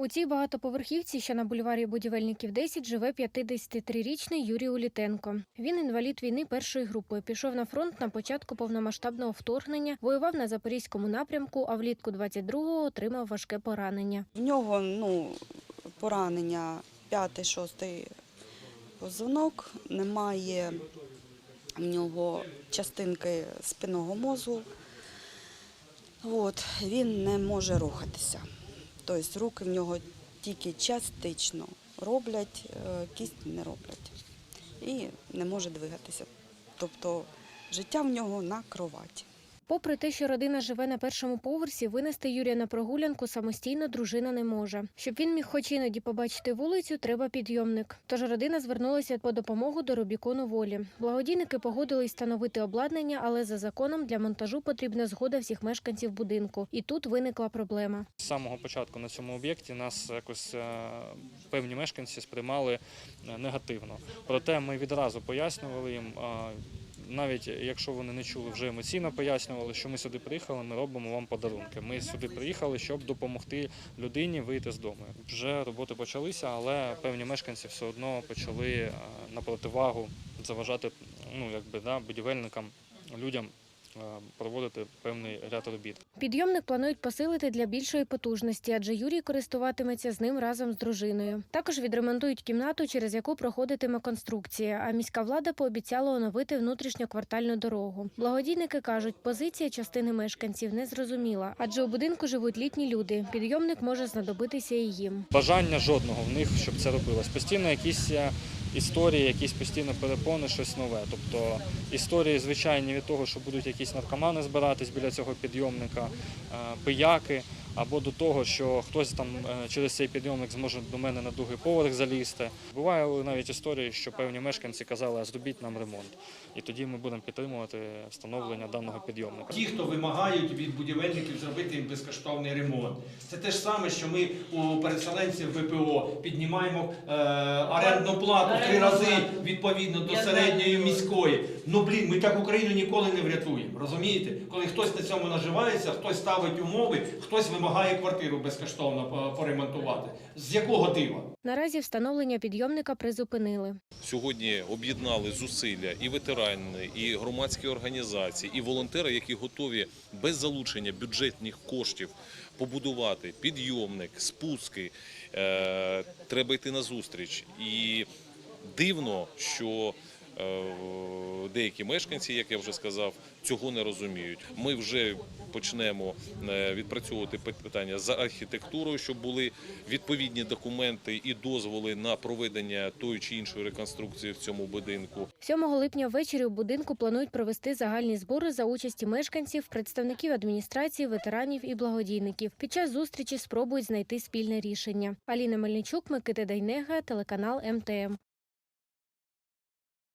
У цій багатоповерхівці, що на бульварі будівельників 10, живе 53-річний Юрій Улітенко. Він інвалід війни першої групи. Пішов на фронт на початку повномасштабного вторгнення, воював на запорізькому напрямку, а влітку 22-го отримав важке поранення. В нього ну, поранення п'ятий, шостий позвонок, немає в нього частинки спинного мозку. От, він не може рухатися. Тобто руки в нього тільки частично роблять, е, кість не роблять. І не може двигатися. Тобто життя в нього на кроваті. Попри те, що родина живе на першому поверсі, винести Юрія на прогулянку самостійно дружина не може. Щоб він міг хоч іноді побачити вулицю, треба підйомник. Тож родина звернулася по допомогу до Рубікону волі. Благодійники погодились встановити обладнання, але за законом для монтажу потрібна згода всіх мешканців будинку. І тут виникла проблема. З самого початку на цьому об'єкті нас якось е, певні мешканці сприймали е, негативно. Проте ми відразу пояснювали їм. Навіть якщо вони не чули, вже емоційно пояснювали, що ми сюди приїхали, ми робимо вам подарунки. Ми сюди приїхали, щоб допомогти людині вийти з дому. Вже роботи почалися, але певні мешканці все одно почали е, на противагу заважати ну, якби, да, будівельникам, людям проводити певний ряд робіт. Підйомник планують посилити для більшої потужності, адже Юрій користуватиметься з ним разом з дружиною. Також відремонтують кімнату, через яку проходитиме конструкція. А міська влада пообіцяла оновити внутрішньоквартальну дорогу. Благодійники кажуть, позиція частини мешканців не зрозуміла, адже у будинку живуть літні люди. Підйомник може знадобитися і їм. бажання жодного в них, щоб це робилось. Постійно якісь е, історії, якісь постійно перепони, щось нове. Тобто історії звичайні від того, що будуть якісь наркомани збиратись біля цього підйомника, е, пияки, або до того, що хтось там е, через цей підйомник зможе до мене на другий поверх залізти. Буває навіть історії, що певні мешканці казали, а зробіть нам ремонт. І тоді ми будемо підтримувати встановлення даного підйомника. Ті, хто вимагають від будівельників зробити їм безкоштовний ремонт. Це те ж саме, що ми у переселенців ВПО піднімаємо е, орендну плату три рази відповідно до середньої міської. Ну блін, ми так Україну ніколи не врятуємо. Розумієте? Коли хтось на цьому наживається, хтось ставить умови, хтось вимагає квартиру безкоштовно поремонтувати. З якого дива? Наразі встановлення підйомника призупинили. Сьогодні об'єднали зусилля і ветерани, і громадські організації, і волонтери, які готові без залучення бюджетних коштів побудувати підйомник, спуски. Е, треба йти на зустріч. І дивно, що е, деякі мешканці, як я вже сказав, цього не розуміють. Ми вже почнемо е, відпрацьовувати питання за архітектурою, щоб були відповідні документи і дозволи на проведення тої чи іншої реконструкції в цьому будинку. 7 липня ввечері у будинку планують провести загальні збори за участі мешканців, представників адміністрації, ветеранів і благодійників. Під час зустрічі спробують знайти спільне рішення. Аліна Мельничук, Микита Дайнега, телеканал МТМ.